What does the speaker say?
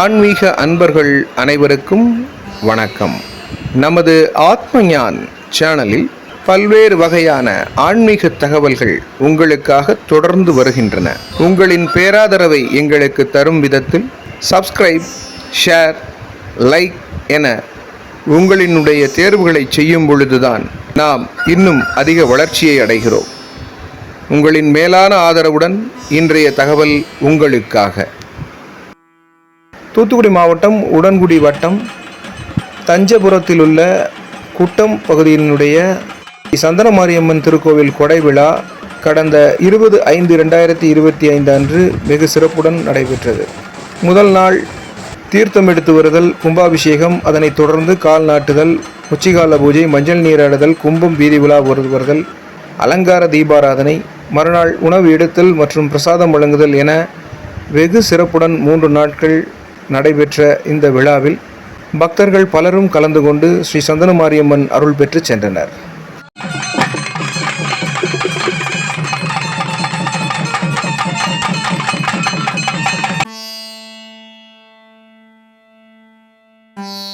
ஆன்மீக அன்பர்கள் அனைவருக்கும் வணக்கம். நமது ஆத்மஞான் சேனலில் பல்வேறு வகையான ஆன்மீக தகவல்கள் உங்களுக்காக தொடர்ந்து வருகின்றன. உங்களின் பேராதரவை எங்களுக்கு தரும் விதத்தில் சப்ஸ்கிரைப் ஷேர் லைக் என உங்களினுடைய தேர்வுகளை செய்யும் பொழுதுதான் நாம் இன்னும் அதிக வளர்ச்சியை அடைகிறோம். உங்களின் மேலான ஆதரவுடன் இன்றைய தகவல் உங்களுக்காக. தூத்துக்குடி மாவட்டம் உடன்குடி வட்டம் தஞ்சபுரத்தில் உள்ள குட்டம் பகுதியினுடைய சந்தன மாரியம்மன் திருக்கோவில் கொடை விழா கடந்த இருபது ஐந்து ரெண்டாயிரத்தி இருபத்தி ஐந்து அன்று வெகு சிறப்புடன் நடைபெற்றது. முதல் நாள் தீர்த்தம் எடுத்து வருதல் கும்பாபிஷேகம் அதனைத் தொடர்ந்து கால் நாட்டுதல் உச்சிகால பூஜை மஞ்சள் நீராடுதல் கும்பம் வீதி விழா வருதல் அலங்கார தீபாராதனை மறுநாள் உணவு எடுத்தல் மற்றும் பிரசாதம் வழங்குதல் என வெகு சிறப்புடன் மூன்று நாட்கள் நடைபெற்ற இந்த விழாவில் பக்தர்கள் பலரும் கலந்து கொண்டு ஸ்ரீ சந்தன மாரியம்மன் அருள் பெற்று சென்றனர். Thank